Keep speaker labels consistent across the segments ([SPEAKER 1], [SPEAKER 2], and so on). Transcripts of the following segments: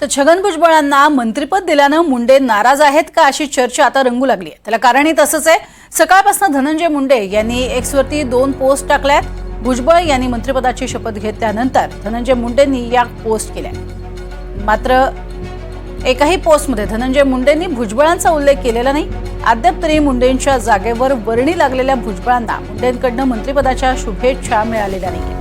[SPEAKER 1] तर छगन भुजबळांना मंत्रिपद दिल्यानं मुंडे नाराज आहेत का अशी चर्चा आता रंगू लागली आहे त्याला कारणही तसंच आहे. सकाळपासून धनंजय मुंडे यांनी एक्सवरती दोन पोस्ट टाकल्यात. भुजबळ यांनी मंत्रिपदाची शपथ घेतल्यानंतर धनंजय मुंडेंनी या पोस्ट केल्या मात्र एकाही पोस्टमध्ये धनंजय मुंडेंनी भुजबळांचा उल्लेख केलेला नाही. अद्याप तरी मुंडेंच्या जागेवर वर्णी लागलेल्या भुजबळांना मुंडेंकडनं मंत्रिपदाच्या शुभेच्छा मिळालेल्या नाही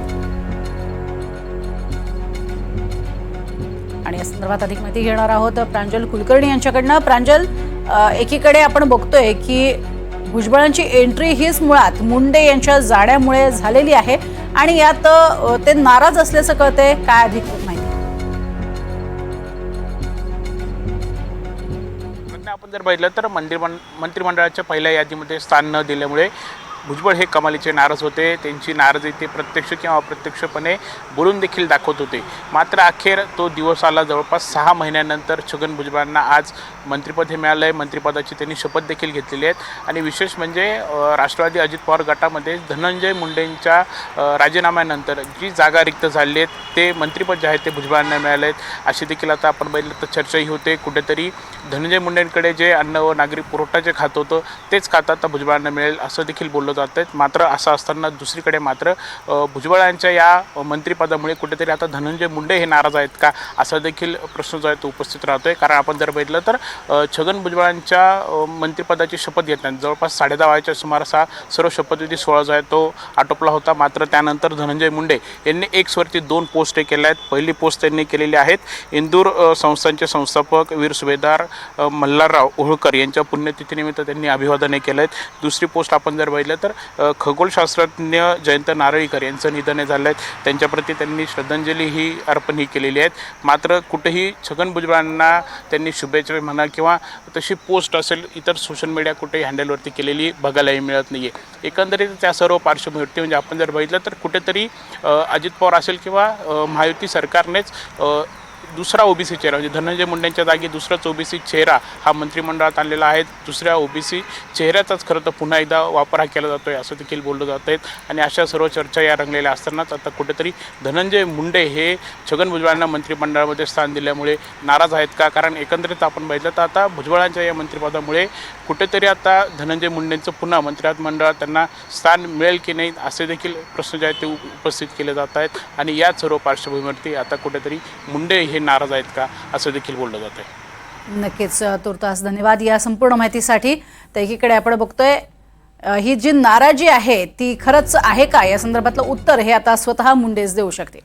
[SPEAKER 1] या संदर्भात अधिक माहिती घेणार आहोत. प्रांजल कुलकर्णी यांच्याकडनं. प्रांजल एकीकडे आपण बघतोय की भुजबळांची एंट्री हीच मुळात मुंडे यांच्या जाण्यामुळे झालेली आहे आणि यात ते नाराज असल्याचं कळतंय. काय अधिक माहिती?
[SPEAKER 2] आपण जर पाहिलं तर मंत्रिमं मंत्रिमंडळाच्या पहिल्या यादीमध्ये स्थान न दिल्यामुळे भुजबळ हे कमालीचे नाराज होते. त्यांची नाराजी ते प्रत्यक्ष किंवा अप्रत्यक्षपणे बोलून देखील दाखवत होते. मात्र अखेर तो दिवस आला जवळपास सहा महिन्यानंतर छगन भुजबळांना आज मंत्रिपद हे मिळालं आहे मंत्रिपदाची त्यांनी शपथ देखील घेतलेली आहेत आणि विशेष म्हणजे राष्ट्रवादी अजित पवार गटामध्ये धनंजय मुंडेंच्या राजीनाम्यानंतर जी जागा रिक्त झाली आहेत ते मंत्रिपद जे आहे ते भुजबळांना मिळाले आहेत. अशी देखील आता आपण बघितलं तर चर्चाही होते. कुठेतरी धनंजय मुंडेंकडे जे अन्न व नागरी पुरवठा जे खात होतं तेच खातं आता भुजबळांना मिळेल असं देखील बोललं जात आहेत. मात्र असं असताना दुसरीकडे मात्र भुजबळांच्या या मंत्रिपदामुळे कुठेतरी आता धनंजय मुंडे हे नाराज आहेत का? असा देखील प्रश्न जो आहे तो उपस्थित राहतोय. कारण आपण जर बघितलं तर छगन भुजबळांच्या मंत्रीपदाची मंत्रिपदाची शपथ घेताना जवळपास साडेदहा वाजेच्या सुमारास हा सर्व शपथविधी सोहळा जो आहे तो आटोपला होता. मात्र त्यानंतर धनंजय मुंडे यांनी एक्सवरती दोन पोस्ट केल्या आहेत. पहिली पोस्ट त्यांनी केलेली आहेत इंदूर संस्थांचे संस्थापक वीर सुभेदार मल्हारराव होळकर यांच्या पुण्यतिथीनिमित्त त्यांनी अभिवादने केलं आहेत. दुसरी पोस्ट आपण जर बघितलं तर खगोलशास्त्रज्ञ जयंत नारळीकर यांचं निधन झालं आहे. त्यांच्याप्रती त्यांनी श्रद्धांजली ही अर्पण ही केलेली आहेत मात्र कुठेही छगन भुजबळांना त्यांनी शुभेच्छा म्हणा किंवा तशी पोस्ट असेल इतर सोशल मीडिया कुठेही हँडलवरती केलेली बघायलाही मिळत नाही आहे एकंदरीत त्या सर्व पार्श्वभूमीवरती म्हणजे आपण जर बघितलं तर कुठेतरी अजित पवार असेल किंवा महायुती सरकारनेच दुसरा ओबीसी चेहरा म्हणजे धनंजय मुंडेंच्या जागी दुसराच ओबीसी चेहरा हा मंत्रिमंडळात आणलेला आहे. दुसऱ्या ओबीसी चेहऱ्याचाच खरं तर पुन्हा एकदा वापर हा केला जातोय असं देखील बोललं जात आहेत आणि अशा सर्व चर्चा या रंगलेल्या असतानाच आता कुठेतरी धनंजय मुंडे हे छगन भुजबळांना मंत्रिमंडळामध्ये स्थान दिल्यामुळे नाराज आहेत का? कारण एकंदरीत आपण बघितलं तर आता भुजबळांच्या या मंत्रिपदामुळे कुठेतरी आता धनंजय मुंडेंचं पुन्हा मंत्रिमंडळात त्यांना स्थान मिळेल की नाही असे देखील प्रश्न जे आहेत ते उपस्थित केले जात आहेत. आणि याच सर्व पार्श्वभूमीवरती आता कुठेतरी मुंडे हे नाराज आहेत का? असं देखील बोललं जात आहे
[SPEAKER 1] नक्कीच तुर्तास धन्यवाद या संपूर्ण माहितीसाठी. तर एकीकडे आपण बघतोय ही जी नाराजी आहे ती खरंच आहे का? या संदर्भातलं उत्तर हे आता स्वतः मुंडेच देऊ शकतील.